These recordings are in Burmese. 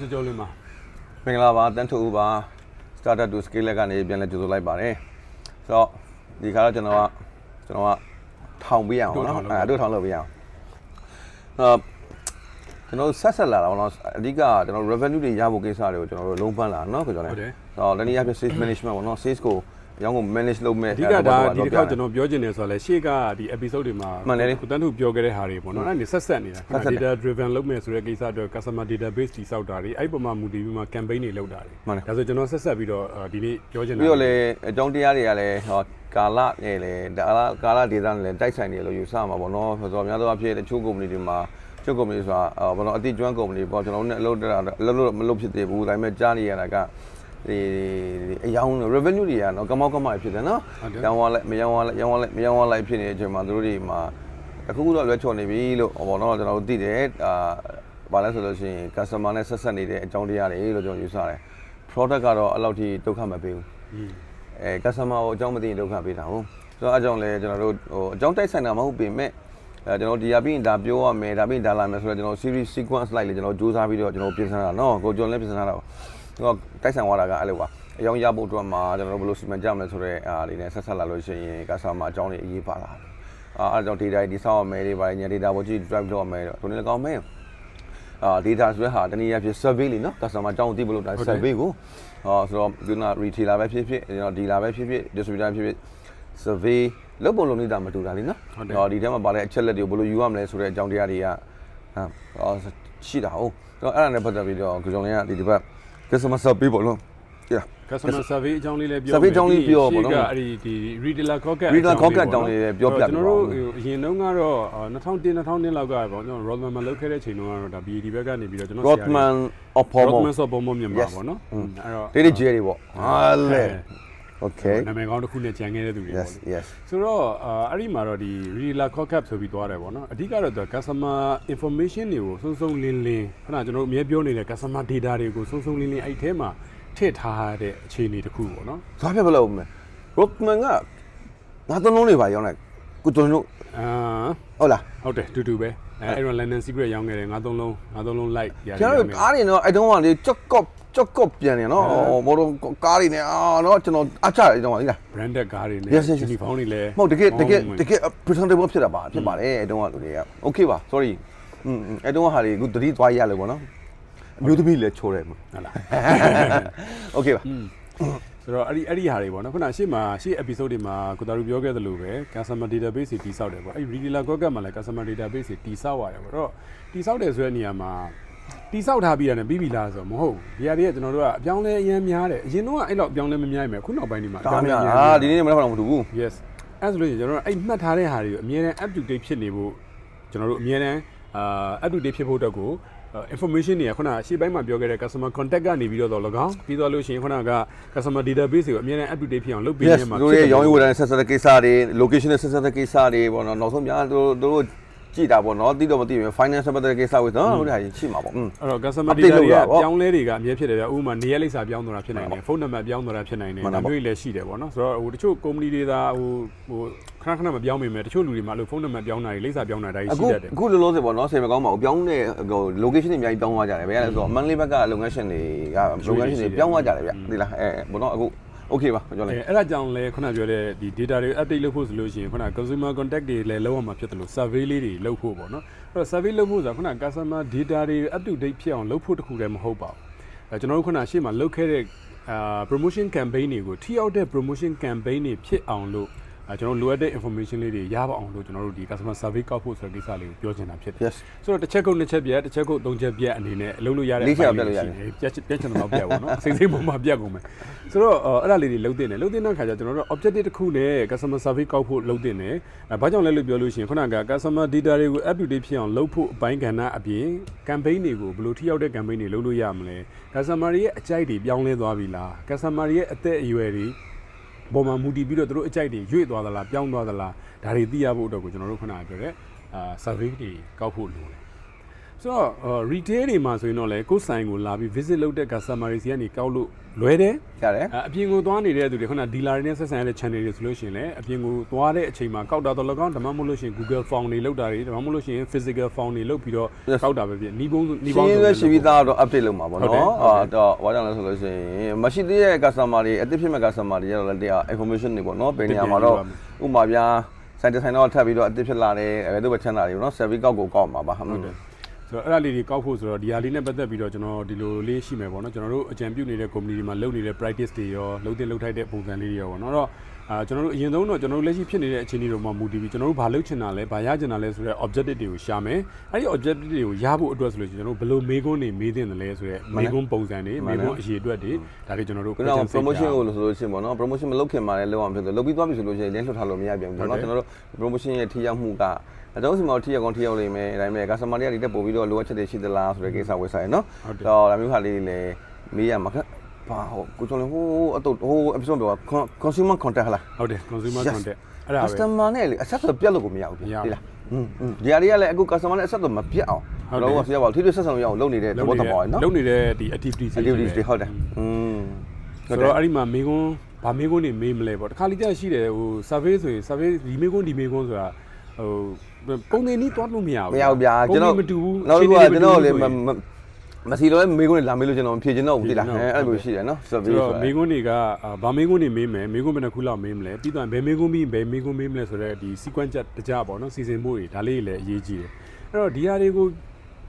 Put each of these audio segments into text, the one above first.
ကြောကြောလေးမှာမင်္ဂလာပါတန်းထူပါ startup to scale ကနေပြန်လဲကြိုဆိုလိုက်ပါတယ်ဆိုတော့ဒီခါတော့ကျွန်တော်ကကျွန်တော်ကထောင်ပေးရအောင်နော်အဲတို့ထောင်လုပ်ပေးရအောင်အာကျွန်တော်ဆက်ဆက်လာတာပေါ့နော်အဓိကကျွန်တော် revenue တွေရဖို့ကိစ္စတွေကိုကျွန်တော်တို့လုံးပန်းလာနော်ကျွန်တော်လည်းဆိုတော့တနည်းအားဖြင့် sales management ပေါ့နော် sales ကို ရောင်းကို manage လုပ်မဲ့အဓိကဒါဒီတစ်ခါကျွန်တော်ပြောချင်တယ်ဆိုတော့လေရှေ့ကဒီ episode တွေမှာမှန်တယ်လေကိုတန်းထုပြောခဲ့တဲ့ဟာတွေပေါ့နော်အဲ့ဒါနေဆက်ဆက်နေတာဆက်ဆက်တယ် data driven လုပ်မယ်ဆိုတဲ့ကိစ္စအတွက် customer database တိစောက်တာတွေအဲ့ပုံမှာမူတည်ပြီးမှ campaign တွေလုပ်တာတွေမှန်တယ်ဒါဆိုကျွန်တော်ဆက်ဆက်ပြီးတော့အာဒီနေ့ပြောချင်တာပြီးတော့လေအကြောင်းတရားတွေကလည်းဟောကာလနဲ့လေကာလကာလဒေတာနဲ့လည်းတိုက်ဆိုင်နေလို့ယူဆမှာပေါ့နော်ဆိုတော့များသောအားဖြင့်တချို့ company တွေမှာတချို့ company ဆိုတာအော်ဘာလို့အတိကျွမ်း company ပေါ့ကျွန်တော်တို့လည်းအလုပ်တက်တာအလုပ်လုပ်မလုပ်ဖြစ်သေးဘူးဒါပေမဲ့ကြားနေရတာက ဒီအယောင် revenue တွေကတော့ကမောက်ကမောက်ဖြစ်တယ်နော်ရောင်းသွားလိုက်မရောင်းသွားလိုက်ရောင်းသွားလိုက်မရောင်းသွားလိုက်ဖြစ်နေတဲ့အချိန်မှာတို့တွေမှာအခုခုတော့လွှဲချော်နေပြီလို့ဟောပေါ့နော်ကျွန်တော်တို့သိတယ်အာဘာလဲဆိုလို့ရှိရင် customer နဲ့ဆက်ဆက်နေတဲ့အကြောင်းတရားတွေလို့ကျွန်တော်ယူဆတယ် product ကတော့အဲ့လောက်ထိဒုက္ခမပေးဘူးအဲ customer ကိုအကြောင်းမသိရင်ဒုက္ခပေးတာဟုတ်ဆိုတော့အကြောင်းလဲကျွန်တော်တို့ဟိုအကြောင်းတိုက်ဆိုင်တာမဟုတ်ပေမဲ့အဲကျွန်တော်ဒီရပြီးရင်ဒါပြောရမယ်ဒါပြီးရင်ဒါလာမယ်ဆိုတော့ကျွန်တော် series sequence လိုက်လေကျွန်တော်စူးစမ်းပြီးတော့ကျွန်တော်ပြင်ဆင်တာနော်ကိုကျော်လည်းပြင်ဆင်တာတော့ သူကတိုက်ဆိုင်သွားတာကအဲ့လိုပါအယောင်ရဖို့အတွက်မှာကျွန်တော်တို့ဘယ်လိုစီမံကြမလဲဆိုတော့အားလေးနဲ့ဆက်ဆက်လာလို့ရှိရင် customer အကြောင်းတွေအရေးပါလာတယ်အာအဲ့ကြောင့် data တွေဆောက်ရမယ်တွေပါညာ data ပေါ်ကြည့် drive လုပ်ရမယ်တော့ဒီနေ့လည်းကောင်းမယ်အာ data ဆိုတဲ့ဟာတနည်းအားဖြင့် survey လीနော် customer အကြောင်းသိဖို့လို့ဒါ survey ကိုဟောဆိုတော့ဒီနာ retailer ပဲဖြစ်ဖြစ်ကျွန်တော် dealer ပဲဖြစ်ဖြစ် distributor ဖြစ်ဖြစ် survey လုပ်ပုံလုပ်နေတာမတူတာလीနော်ဟောဒီထဲမှာပါတဲ့အချက်လက်တွေကိုဘယ်လိုယူရမလဲဆိုတဲ့အကြောင်းတရားတွေကဟာဟောရှိတာဟုတ်တော့အဲ့ဒါနဲ့ပတ်သက်ပြီးတော့ကိုကျော်လင်းကဒီဒီဘက် customer survey ပေါ့လို့ကြည့် customer survey အကြောင်းလေးလည်းပြော survey အကြောင်းလေးပြောပေါ့နော်ရှေ့ကအဲ့ဒီဒီ retailer cocket retailer cocket အကြောင်းလေးလည်းပြောပြပြပါဦးကျွန်တော်တို့အရင်တုန်းကတော့2000 2000လောက်ကပေါ့ကျွန်တော် Rodman မှာလုပ်ခဲ့တဲ့ချိန်တုန်းကတော့ဒါ BD ဘက်ကနေပြီးတော့ကျွန်တော်ဆရာတွေ Rodman of Pomo Rodman ဆိုပုံမမြန်မာပေါ့နော်အဲ့တော့ဒေးဒေးဂျယ်တွေပေါ့ဟာလေ okay နာမည်ကောင်းတစ်ခုနဲ့ကြံခဲ့တဲ့သူတွေပေါ့ yes လေ yes ဆိုတော့အာအဲ့ဒီမှာတော့ဒီ retailer cocket ဆိုပြီးသွားတယ်ပေါ့နော်အဓိကတော့သူ customer information တွေကိုစုံစုံလင်းလင်းခဏကျွန်တော်တို့အမြဲပြောနေတဲ့ customer data တွေကိုစုံစုံလင်းလင်းအဲ့ထဲမှာထည့်ထားတဲ့အခြေအနေတစ်ခုပေါ့နော်သွားပြဘယ်လိုမလဲ Rodman ကငါသုံးလုံးတွေပါရောင်းလိုက်ကိုကျွန်တော်တို့အာဟုတ်လားဟုတ်တယ်တူတူပဲ အဲအဲ့တော့ London Secret ရောင်းခဲ့တယ်ငါးသုံးလုံးငါးသုံးလုံး like ရတယ်ကျွန်တော်တို့ကားတွေတော့အဲ့တုန်းကလေကြော့ကော့ကြော့ကော့ပြန်နေနော်ဘောတော့ကားတွေနဲ့အာနော်ကျွန်တော်အချတယ်ကျွန်တော်ဟိလား branded ကားတွေနဲ့ Yes, yes, yes. uniform တွေလည်းမဟုတ်တကယ်တကယ်ကောင်းတကယ် presentable ဖြစ်တာပါဖြစ်ပါတယ်အဲ့တုန်းကလူတွေက okay ပါ sorry อืมအဲ့တုန်းကဟာတွေအခုတတိသွားရလို့ပေါ့နော်အမျိုးသမီးလည်းချိုးတယ်မဟုတ်လား okay ပါ ဆိုတော့အဲ့ဒီအဲ့ဒီဟာတွေပေါ့နော်ခုနရှေ့မှာရှေ့ episode တွေမှာကိုတာရူပြောခဲ့သလိုပဲ customer database တွေတိစောက်တယ်ပေါ့အဲ့ဒီ retailer cocket မှာလည်း customer database တွေတိစောက်ရတယ်ပေါ့အဲ့တော့တိစောက်တယ်ဆိုတဲ့နေရာမှာတိစောက်ထားပြီးရတယ်ပြီးပြီလားဆိုတော့မဟုတ်ဘူးဒီဟာတွေကကျွန်တော်တို့ကအပြောင်းလဲအရင်များတယ်အရင်တော့အဲ့လောက်အပြောင်းလဲမများရင်ခုနောက်ပိုင်းဒီမှာအဒါပြောင်းလဲများများအာဒီနေ့မနေ့ကတော့မတူဘူး yes အဲ့ဆိုလို့ရှိရင်ကျွန်တော်တို့အဲ့မှတ်ထားတဲ့ဟာတွေကိုအမြဲတမ်း up to date ဖြစ်နေဖို့ကျွန်တော်တို့အမြဲတမ်း အာ up to date ဖြစ်ဖို့အတွက်ကို information တွေကခုနရှေ့ပိုင်းမှာပြောခဲ့တဲ့ customer contact ကနေပြီးတော့၎င်းပြီးတော့လို့ရှိရင်ခုနက customer database ကိုအမြဲတမ်း up to date ဖြစ်အောင်လုပ်ပေး yes နေမှာတို့ရဲ့ရောင်းရဝယ်တဲ့ဆက်ဆက်တဲ့ကိစ္စတွေ location နဲ့ဆက်ဆက်တဲ့ကိစ္စတွေပေါ့နော်နောက်ဆုံးများတို့တို့ ကြည့်တာပေါ့နော်တိတော့မသိဘူး finance ပတ်သက်တဲ့ကိစ္စဝယ်နော်ဟုတ်တယ်ဟာရှိမှာပေါ့อืมအဲ့တော့ customer update data လုပ်တွေကတာပေါ့ပြောင်းလဲတွေကအမြဲဖြစ်တယ်ဗျဥပမာနေရာလိပ်စာပြောင်းသွားတာဖြစ်နိုင်တယ်ဖုန်းနံပါတ်ပြောင်းသွားတာဖြစ်နိုင်တယ်မှန်တာဒါပေါ့မျိုးတွေလည်းရှိတယ်ပေါ့နော်ဆိုတော့ဟိုတချို့ company တွေသာဟိုဟိုခဏခဏမပြောင်းမိမယ်တချို့လူတွေမှာအဲ့လိုဖုန်းနံပါတ်ပြောင်းတာတွေလိပ်စာပြောင်းတာတွေအခုရှိတတ်တယ်အခုလောလောဆယ်ပေါ့နော်ဆေမကောင်းပါဘူးပြောင်းတဲ့ဟို location တွေအများကြီးပြောင်းသွားကြတယ်ဗျာလဲဆိုတော့ monthly ဘက်ကလုပ်ငန်းရှင်တွေကလုပ်ငန်းရှင်တွေပြောင်းသွားကြတယ်ဗျဒီလားအဲဘောနော်အခု okay ပါပြောလိုက်အဲအဲ့ဒါကြောင့်လဲခုနပြောတဲ့ဒီ data တွေ update လုပ်ဖို့ဆိုလို့ရှိရင်ခုန consumer contact တွေလည်းလုပ်ရမှာဖြစ်တယ်လို့ survey လေးတွေလုပ်ဖို့ပေါ့နော်အဲ့တော့ survey လုပ်ဖို့ဆိုတာခုန customer data တွေ up to date ဖြစ်အောင်လုပ်ဖို့တခုတည်းမဟုတ်ပါဘူးအဲကျွန်တော်တို့ခုနရှေ့မှာလုပ်ခဲ့တဲ့အာ promotion campaign တွေကိုထိရောက်တဲ့ promotion campaign တွေဖြစ်အောင်လို့ အဲကျွန်တော်လိုအပ်တဲ့ information လေးတွေရပါအောင်လို့ကျွန်တော်တို့ဒီ customer survey ကောက်ဖို့ဆိုတဲ့ကိစ္စလေးကိုပြောချင်တာဖြစ်တယ် yes ဆိုတော့တစ်ချက်ခုတ်နှစ်ချက်ပြက်တစ်ချက်ခုတ်သုံးချက်ပြက်အနေနဲ့အလုပ်လို့ရတဲ့လေးချက်အပိုင်းပြက်လို့ရတယ်ပြက်ပြက်ချင်တော့ပြက်ပေါ့နော်စိတ်စိတ်ပုံမှာပြက်ကုန်မယ်ဆိုတော့အော်အဲ့ဒါလေးတွေလုံးတင်တယ်လုံးတင်တဲ့ခါကျကျွန်တော်တို့ objective တစ်ခုနဲ့ customer survey ကောက်ဖို့လုံးတင်တယ်အဲဘာကြောင့်လဲလို့ပြောလို့ရှိရင်ခုနက customer data တွေကို up to date ဖြစ်အောင်လုပ်ဖို့အပိုင်းကဏ္ဍအပြင် campaign တွေကိုဘယ်လိုထိရောက်တဲ့ campaign တွေလုပ်လို့ရမလဲ customer တွေရဲ့အကြိုက်တွေပြောင်းလဲသွားပြီလား customer တွေရဲ့အသက်အရွယ်တွေ ပေါ်မှာမူတည်ပြီးတော့သူတို့အကြိုက်တွေရွေ့သွားသလားပြောင်းသွားသလားဒါတွေသိရဖို့အတွက်ကိုကျွန်တော်တို့ခုနကပြောတဲ့အာ survey တွေကောက်ဖို့လိုတယ် ဆိုတော့ retail တွေမှာဆိုရင်တော့လေကိုယ်ဆိုင်ကိုလာပြီး visit လုပ်တဲ့ customer တွေစီကနေကောက်လို့လွယ်တယ်ရတယ်အအပြင်ကိုသွားနေတဲ့သူတွေခုန dealer တွေနဲ့ဆက်ဆံရတဲ့ channel တွေဆိုလို့ရှိရင်လည်းအပြင်ကိုသွားတဲ့အချိန်မှာကောက်တာတော့လကောင်းဒါမှမဟုတ်လို့ရှိရင် Google Form တွေလောက်တာတွေဒါမှမဟုတ်လို့ရှိရင် physical form တွေလောက်ပြီးတော့ Yes. ကောက်တာပဲဖြစ်နီးပုံးနီးရှပေါင်းင်းရရှိပြီးသားတော့ update လုပ်မှာပေါ့ဟုတ်တယ်နော်ဟုတ်တယ်အာတော့ဘာကြောင့်လဲဆိုလို့ရှိရင်မရှိသေးတဲ့ customer တွေအသစ်ဖြစ်မဲ့ customer တွေရတော့လည်းတရား information တွေပေါ့နော်ဘယ်နေရာမှာတော့ဥပမာပြစိုက်တဆိုင်တော့ထပ်ပြီးတော့အသစ်ဖြစ်လာတယ်အဲဒါပဲချမ်းသာတွေပေါ့နော် service ကောက်ကိုကောက်မှာပါဟုတ်တယ် ဆိုတော့အဲ့ဒါလေးတွေကောက်ဖို့ဆိုတော့ဒီဟာလေးနဲ့ပတ်သက်ပြီးတော့ကျွန်တော်ဒီလိုလေးရှိမယ်ပေါ့နော်ကျွန်တော်တို့အကြံပြုနေတဲ့ company တွေမှာလုပ်နေတဲ့ practice တွေရောလုပ်တဲ့လုပ်ထိုက်တဲ့ပုံစံလေးတွေရောပေါ့နော်အဲ့တော့ အာကျွန်တော်တို့အရင်ဆုံးတော့ကျွန်တော်တို့လက်ရှိဖြစ်နေတဲ့အခြေအနေတွေမှာမူတည်ပြီးကျွန်တော်တို့ဘာလုပ်ချင်တာလဲဘာရချင်တာလဲဆိုတော့ objective တွေကိုရှာမယ်အဲ့ဒီ objective တွေကိုရဖို့အတွက်ဆိုလို့ရှိရင်ကျွန်တော်တို့ဘယ်လိုမေးခွန်းတွေမေးသင့်တယ်လဲဆိုတော့မေးခွန်းပုံစံတွေမေးခွန်းအရေးအတွက်တွေဒါတွေကျွန်တော်တို့ခုနက promotion ကိုလို့ဆိုလို့ရှိရင်ပေါ့နော် promotion မလုပ်ခင်မှာလည်းလောက်အောင်ဖြစ်တယ်လုပ်ပြီးသွားပြီဆိုလို့ရှိရင်လင်းလွှတ်ထားလို့မရပြန်ဘူးပေါ့နော်ကျွန်တော်တို့ promotion ရဲ့ထိရောက်မှုကအတော့စီမောထိရောက်ကောင်းထိရောက်နေမယ်ဒါပေမဲ့ customer တွေကဒီတက်ပို့ပြီးတော့လိုအပ်ချက်တွေရှိသလားဆိုတဲ့ကိစ္စဝယ်ဆိုင်နော်တော့ဒါမျိုးဟာလေးလည်းမေးရမှာခက် ပါဟိုကိုကျွန်တော်ဟိုအတော့ဟို episode တော့ consumer contact ဟလား ဟုတ်တယ် consumer Yes. content အဲ့ဒါပဲ customer နဲ့လေအဆက်ဆိုပြတ်လို့ကိုမရဘူး မရ ဗျာ ဘူး ဒီလားอืมอืมဒီဟာတွေကလည်းအခု customer နဲ့အဆက်ဆိုမပြတ်အောင် ဟုတ်တယ် ကျွန်တော်တို့ကဆရာပါထိတွေ့ဆက်ဆံရအောင်လုပ်နေတဲ့သဘောတဘောရယ်နော် လုပ်နေတဲ့ဒီ activities တွေ activities တွေဟုတ်တယ်อืม ဆိုတော့အဲ့ဒီမှာမေကွန်းဗာမေကွန်းနေမေးမလဲပေါ့တခါလိကျရှိတယ်ဟို survey ဆိုရင် survey ဒီမေကွန်းဒီမေကွန်းဆိုတာဟိုပုံနေနီးတွားလို့မရဘူး မရဘူးဗျာကျွန်တော် ပုံနေမတူဘူး နောက်တစ်ခုက အခြေအနေ ကျွန်တော်လေ မတူဘူးဆိုရင်မမစီလို့မေးခွန်းလာမေးလို့ကျွန်တော်မဖြေချင်တော့ဘူးတိလားဖြေအဲချင်တော့အဲ့လိုရှိတယ်နော်ဆို service တော့ဆိုမေကွန်းတွေကအာဗာမေကွန်းနေမေးမယ်မေကွန်းဘယ်နှခုလောက်မေးမလဲပြီးတော့ဘယ်မေကွန်းပြီးဘယ်မေကွန်းမေးမလဲဆိုတော့ဒီ sequence တကြပေါ့နော်စီစဉ်မှုတွေဒါလေးတွေလည်းအရေးကြီးတယ်အဲ့တော့ဒီဟာတွေကို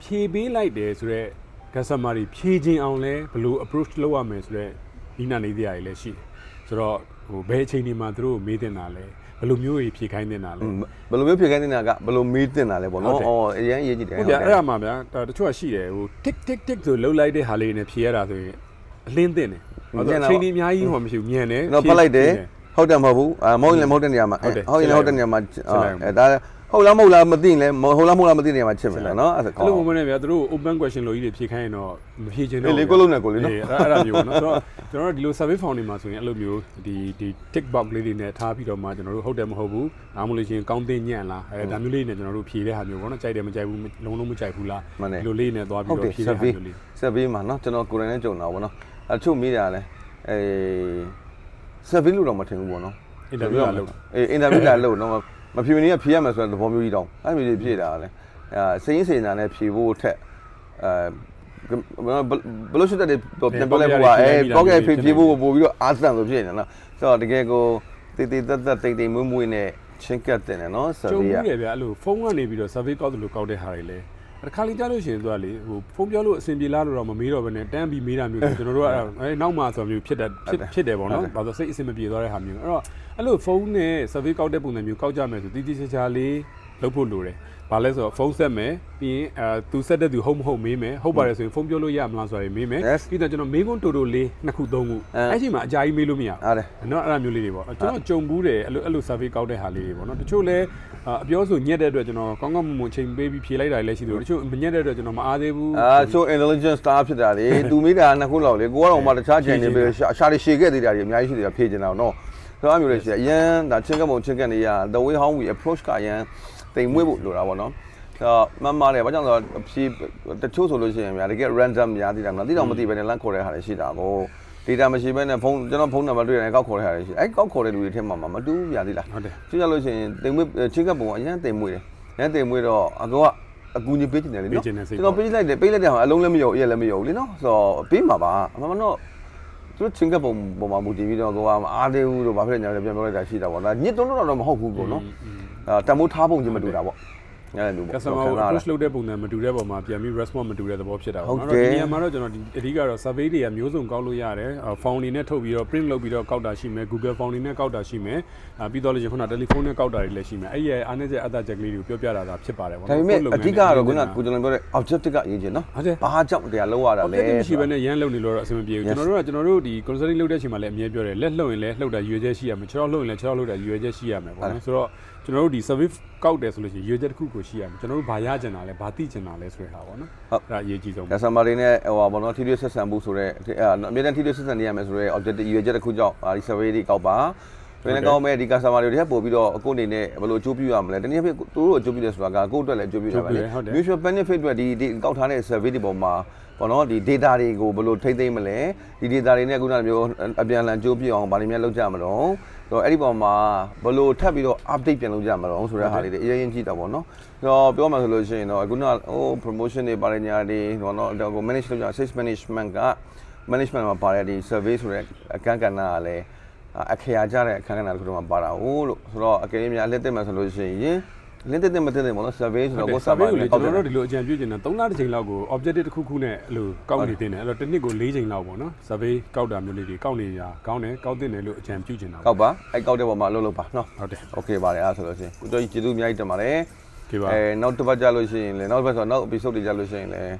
ဖြေပေးလိုက်တယ်ဆိုတော့ customer တွေဖြေခြင်းအောင်လဲဘယ်လို approach လုပ်ရမယ်ဆိုတော့ဒီနာနေသေးရတယ်လည်းရှိတယ်ဆိုတော့ဟိုဘယ်အချိန်ဒီမှာသူတို့ကိုမေးတင်တာလဲ ဘယ်လိုမျိုးကြီးဖြေခိုင်းတင်တာလဲဘယ်လိုမျိုးဖြေခိုင်းနေတာကဘယ်လိုမေးတင်တာလဲပေါ့ဟုတ်နော်တယ်အော်အရင်ရေးကြည့်တယ်ဟုတ်ဗျာအဲ့ဒါမှဗျာဒါတချို့ကရှိတယ်ဟို tick tick tick ဆိုလှုပ်လိုက်တဲ့ဟာလေးနဲ့ဖြေရတာဆိုရင်အလင်းတင်တယ်ဘာလို့လဲအချိန်ကြီးအများကြီးဟောမရှိဘူးညံတယ်ကျွန်တော်ဖတ်လိုက်တယ်ဟုတ်တယ်မဟုတ်ဘူးအာမဟုတ်ရင်လည်းမဟုတ်တဲ့နေရာမှာဟုတ်တယ်ဟုတ်ရင်လည်းဟုတ်တဲ့နေရာမှာချစ်လိုက်အောင်အဲဒါ ဟုတ်လားမဟုတ်လားမသိရင်လည်းမဟုတ်လားမဟုတ်လားမသိတဲ့နေရာမှာချစ်မယ်နော်အဲ့ဒါအဲ့လိုမျိုးနဲ့ဗျာသူတို့ open question လို့ကြီးတွေဖြေခိုင်းရင်တော့မဖြေချင်တော့အေးလေကိုယ့်လုံးနဲ့ကိုယ်လေးနော်အေးအဲ့ဒါအဲ့ဒါမျိုးပေါ့နော်ဆိုတော့ကျွန်တော်တို့ဒီလို survey form တွေမှာဆိုရင်အဲ့လိုမျိုးဒီဒီ tick box လေးတွေနဲ့ထားပြီးတော့မှကျွန်တော်တို့ဟုတ်တယ်မဟုတ်ဘူးဒါမှမဟုတ်လို့ရှိရင်ကောင်းတင်ညံ့လားအဲဒါမျိုးလေးနဲ့ကျွန်တော်တို့ဖြေတဲ့ဟာမျိုးပေါ့နော်ကြိုက်တယ်မကြိုက်ဘူးလုံးလုံးမကြိုက်ဘူးလားမှန်တယ်ဒီလိုလေးနဲ့သွားပြီးဟုတ်တယ်တော့ဖြေတဲ့ဟာ survey မျိုးလေး survey မှာနော်ကျွန်တော်ကိုယ်တိုင်နဲ့ကြုံတာပေါ့နော်အချို့မိတာလဲအဲ survey လို့တော့မထင်ဘူးပေါ့နော် interview လာလုပ်အေး interview လာလို့နော် မဖြေမနေကဖြေရမယ်ဆိုတဲ့သဘောမျိုးကြီးတောင်းအဲ့မျိုးကြီးဖြေတာလဲအဲစိရင်စိန်တာနဲ့ဖြေဖို့ထက်အဲဘယ်လိုရှိတဲ့ပြန်ပြောလိုက်ဖို့ကအဲပေါ့ကဲဖြေဖြေဖို့ပို့ပြီးတော့အားစံဆိုဖြစ်နေနော်ဆိုတော့တကယ်ကိုတည်တည်တက်တက်တိတ်တိတ်မွေးမွေးနဲ့ချင်းကပ်တင်တယ်နော်ကြုံ survey မှုကတယ်ဗျာအဲ့လိုဖုန်းကနေပြီးတော့ survey ကောက်တယ်လို့ကောက်တဲ့ဟာတွေလဲ တစ်ခါလေးကြားလို့ရှိရင်သူကလေဟိုဖုန်းပြောလို့အဆင်ပြေလားလို့တော့မမေးတော့ဘဲနဲ့တန်းပြီးမေးတာမျိုးတွေကျွန်တော်တို့ကအဲ့အဲနောက်မှဆိုမျိုးဖြစ်တဲ့ဖြစ်ဖြစ်တယ်ပေါ့နော်ဘာလို့စိတ်အဆင်မပြေသွားတဲ့ဟာမျိုးအဲ့တော့အဲ့လိုဖုန်းနဲ့ survey ကောက်တဲ့ပုံစံမျိုးကောက်ကြမယ်ဆိုတီးတီးချာချာလေးလုပ်ဖို့လိုတယ် ဘာလဲဆိုတော့ဖုန်းဆက်မယ်ပြီးရင်အဲသူဆက်တဲ့သူဟုတ်မဟုတ်မေးမယ်ဟုတ်ပါတယ်ဆိုရင်ဖုန်းပြောလို့ရမလားဆိုရင်မေးမယ်ပြီးတော့ကျွန်တော်မေးခွန်းတိုတိုလေးနှစ်ခုသုံးခုအဲ့ချိန်မှာအကြာကြီးမေးလို့မရဘူးအားတယ်နော်အဲ့လိုမျိုးလေးတွေပေါ့ကျွန်တော်ကြုံဘူးတယ်အဲ့လိုအဲ့လို survey ကောက်တဲ့ဟာလေးတွေပေါ့နော်တချို့လဲအပြောဆိုညက်တဲ့အတွက်ကျွန်တော်ကောင်းကောင်းမွန်မွန်ချိန်ပေးပြီးဖြေလိုက်တာလည်းရှိတယ်တချို့မညက်တဲ့အတွက်ကျွန်တော်မအားသေးဘူးအာ so intelligent star ဖြစ်တာလေသူမိတာနှစ်ခုလောက်လေကိုကတော့မှတခြား channel တွေရှာတွေရှည်ခဲ့သေးတာတွေအများကြီးရှိသေးတာဖြေချင်တာတော့ဆိုတော့အမျိုးလေးရှိတယ်အရန်ဒါချင်းကပ်ပုံချင်းကပ်နေရ the way how we approach ကအရန် တိမ်မွေးဖို့လိုတာပေါ့နော်ဆိုတော့မှန်ပါတယ်ဘာကြောင့်လဲဆိုတော့ဖြေတချို့ဆိုလို့ရှိရင်များတကယ် random များသေးတယ်မလားတိတော့မသိဘဲနဲ့လမ်းခေါ်တဲ့ဟာတွေရှိတာကို data မရှိဘဲနဲ့ဖုန်းကျွန်တော်ဖုန်းနံပါတ်တွေ့ရတယ်ကောက်ခေါ်တဲ့ဟာတွေရှိတယ်အဲကောက်ခေါ်တဲ့လူတွေထဲမှာမတူဘူးပြသေးလားဟုတ်တယ်ကြည့်ရလို့ရှိရင်တိမ်မွေးချင်းကပ်ပုံကအရန်တိမ်မွေးတယ်အရန်တိမ်မွေးတော့အကောကအကူကြီးပေးချင်တယ်လေနော်ပေးချင်တဲ့စိတ်ကျွန်တော်ပေးလိုက်တယ်ပေးလိုက်တဲ့ဟာအလုံးလည်းမရောအရက်လည်းမရောဘူးလေနော်ဆိုတော့ပေးမှာပါအမှန်တော့သူတို့ချင်းကပ်ပုံပုံမှာမူတည်ပြီးတော့ကိုကမအားသေးဘူးလို့ဘာဖြစ်လဲညာလဲပြန်ပြောလိုက်တာရှိတာပေါ့ဒါညစ်တုံးတော့မဟုတ်ဘူးကိုနော် အဲတမိုးထားပုံချင်းမတူတာပေါ့အဲ့လိုပေါ့ customer ကို approach လုပ်တဲ့ပုံစံမတူတဲ့ပုံမှာပြန်ပြီး response မတူတဲ့သဘောဖြစ်တာပေါ့ဟုတ်နော်တယ်ဒီနေရာမှာတော့ကျွန်တော်ဒီအဓိကတော့ survey တွေကမျိုးစုံကောက်လို့ရတယ် phone တွေနဲ့ထုတ်ပြီးတော့ print လုပ်ပြီးတော့ကောက်တာရှိမယ် Google phone တွေနဲ့ကောက်တာရှိမယ်အာပြီးတော့လည်းခုန telephone နဲ့ကောက်တာတွေလည်းရှိမယ်အဲ့ဒီရဲ့အားနည်းချက်အတချက်လေးတွေကိုပြောပြတာဒါဖြစ်ပါတယ်ပေါ့ဒါပေမဲ့အဓိကတော့ခုနကကိုကျွန်တော်ပြောတဲ့ objective ကအရေးကြီးနော်ဟုတ်တယ်ဘာကြောင့်တရားလောက်ရတာလဲ objective မရှိဘဲနဲ့ရမ်းလုံနေလို့တော့အဆင်မပြေဘူးကျွန်တော်တို့ကကျွန်တော်တို့ဒီ consulting လုပ်တဲ့အချိန်မှာလည်းအမြဲပြောတယ်လက်လှုပ်ရင်လည်းလှုပ်တာရွေချက်ရှိရမယ်ခြေထောက်လှုပ်ရင်လည်းခြေထောက်လှုပ်တာရွေချက်ရှိရမယ်ပေါ့နော်ဆိုတော့ ကျွန်တော်တို့ဒီ service ကောက်တယ်ဆိုလို့ရှိရင်ရွေချက်တစ်ခုကိုရှိရမယ်ကျွန်တော်တို့ဘာရချင်တာလဲဘာသိချင်တာလဲဆိုတဲ့ဟာပေါ့နော်အဲ့ဒါအရေးကြီးဆုံးဒါဆမ်မာတွေနဲ့ဟိုပါဘောနော်ထီထွေးဆက်ဆံမှုဆိုတော့အဲအမြဲတမ်းထီထွေးဆက်ဆံနေရမယ်ဆိုတော့ objective ရွေချက်တစ်ခုကြောင့်ဒီ survey တွေကောက်ပါတွင်လည်းကောင်းမယ်ဒီ customer တွေတည်းပို့ပြီးတော့အခုအနေနဲ့ဘယ်လိုအကျိုးပြုရမလဲတနည်းအားဖြင့်သူတို့အကျိုးပြုတယ်ဆိုတာကကိုယ့်အတွက်လည်းအကျိုးပြုတာပါလေ mutual benefit တွေဒီဒီကောက်ထားတဲ့ survey တွေပေါ်မှာဘောနော်ဒီ data တွေကိုဘယ်လိုထိမ့်သိမ်းမလဲဒီ data တွေနဲ့ခုနကမျိုးအပြန်အလှန်ကြိုးပြအောင်ဗာတွေများလုပ်ကြမလို့ဆို တော့အဲ့ဒီပေါ်မှာဘယ်လိုထပ်ပြီးတော့ update ပြန်လုပ်ကြမလို့ဆိုတဲ့ဟာလေးတွေအရင်ရင်ကြည့်တာပေါ့နော်ဆိုတော့ပြောမှဆိုလို့ရှိရင်တော့ခုနကဟို promotion တွေပါရညာတွေဘောနော်တော့ကို manage လုပ်ကြ sales management က management မှာပါတဲ့ဒီ survey ဆိုတဲ့အခန်းကဏ္ဍကလည်းအခရာကြတဲ့အခန်းကဏ္ဍတစ်ခုတော့မှာပါတာဟုတ်လို့ဆိုတော့အကယ်၍များအလက်တက်မှဆိုလို့ရှိရင် လင်းတက်တက်မတက်တက်ပေါ့နော် survey ဆိုတော့ကို survey ကိုလေကျွန်တော်တို့ဒီလိုအကြံပြုချင်တာ3လတစ်ချိန်လောက်ကို objective တစ်ခုခုနဲ့အလိုကောက်နေတင်တယ်အဲ့တော့တစ်နှစ်ကို4ချိန်လောက်ပေါ့နော် survey ကောက်တာမျိုးလေးတွေကောက်နေရကောင်းတယ်ကောက်တင်တယ်လို့အကြံပြုချင်တာကောက်ပါအဲ့ကောက်တဲ့ပုံမှာအလုပ်လုပ်ပါနော်ဟုတ်တယ် okay ပါတယ်အဲ့ဆိုလို့ရှိရင်ကိုတို့ကျေးဇူးအများကြီးတင်ပါတယ်ကဲပါအဲနောက်တစ်ပတ်ကြလို့ရှိရင်လည်းနောက်တစ်ပတ်ဆိုတော့နောက် episode တွေကြလို့ရှိရင်လည်း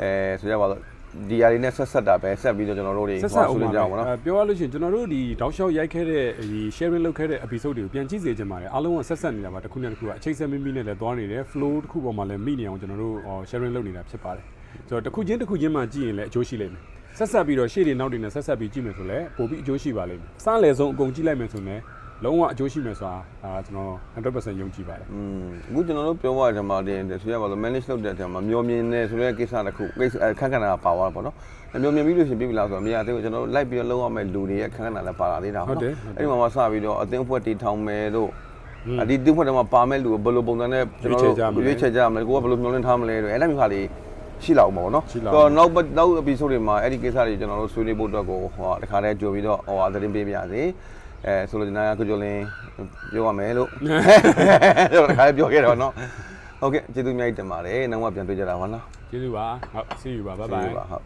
အဲဆိုကြပါတော့ ဒီအရာတွေနဲ့ဆက်ဆက်တာပဲဆက်ပြီးတော့ကျွန်တော်တို့တွေဆက်ဆက်အောင်ဆွေးနွေးကြအောင်ပါပေါ့နော်အဲပြောရလို့ရှိရင်ကျွန်တော်တို့ဒီတောက်လျှောက်ရိုက်ခဲ့တဲ့ဒီ sharing လုပ်ခဲ့တဲ့ episode တွေကိုပြန်ကြည့်စေချင်ပါတယ်အားလုံးကဆက်ဆက်နေတာပါတစ်ခုနဲ့တစ်ခုကအချိန်ဆက်မိမိနဲ့လည်းသွားနေတယ် flow တစ်ခုပေါ်မှာလည်းမိနေအောင်ကျွန်တော်တို့ sharing လုပ်နေတာဖြစ်ပါတယ်ဆိုတော့တစ်ခုချင်းတစ်ခုချင်းမှကြည့်ရင်လည်းအကျိုးရှိလိမ့်မယ်ဆက်ဆက်ပြီးတော့ရှေ့တွေနောက်တွေနဲ့ဆက်ဆက်ပြီးကြည့်မယ်ဆိုလည်းပိုပြီးအကျိုးရှိပါလိမ့်မယ်စမ်းလေဆုံးအကုန်ကြည့်လိုက်မယ်ဆိုရင် လုံးဝအကျိုးရှိမယ်ဆိုတာအာကျွန်တော်100%ယုံကြည်ပါတယ်อืมအခုကျွန်တော်တို့ပြောရတဲ့မှာတင်တယ်ဆိုရပါတော့ manage လုပ်တဲ့တဲမှာမျောမြင်နေဆိုတဲ့ကိစ္စတစ်ခုကိစ္စအခက်ခဏပါသွားတာပေါ့နော်မျောမြင်ပြီးလို့ရှိရင်ပြည်ပြီလားဆိုတော့မရသေးဘူးကျွန်တော်တို့လိုက်ပြီးတော့လုံးဝမဲ့လူတွေရဲ့အခက်ခဏလည်းပါလာသေးတာပေါ့နော်အဲ့ဒီမှာမှစပြီးတော့အသင်းအဖွဲ့တီထောင်မယ်တို့အဒီတင်းဖွဲ့ထဲမှာပါမဲ့လူဘယ်လိုပုံစံနဲ့ကျွန်တော်တို့ရွေးချယ်ကြမလဲကိုကဘယ်လိုမျောလင့်ထားမလဲတို့အဲ့လိုမျိုးဟာလေးရှိလောက်မှာပေါ့နော်တော့နောက်နောက် episode တွေမှာအဲ့ဒီကိစ္စတွေကျွန်တော်တို့ဆွေးနွေးဖို့အတွက်ကိုဟိုတခါတည်းကြိုပြီးတော့ဟိုဟာသတင်းပေးပြရစီ အဲဆိုလို့ဒီနာကကိုကျော်လင်းပြောရမယ်လို့ကျွန်တော်တခါလေးပြောခဲ့တော့နော်ဟုတ်ကဲ့ကျေးဇူးအများကြီးတင်ပါတယ်နောက်မှပြန်တွေ့ကြတာပါနော်ကျေးဇူးပါဟုတ် see you ပါ bye bye ပါဟုတ်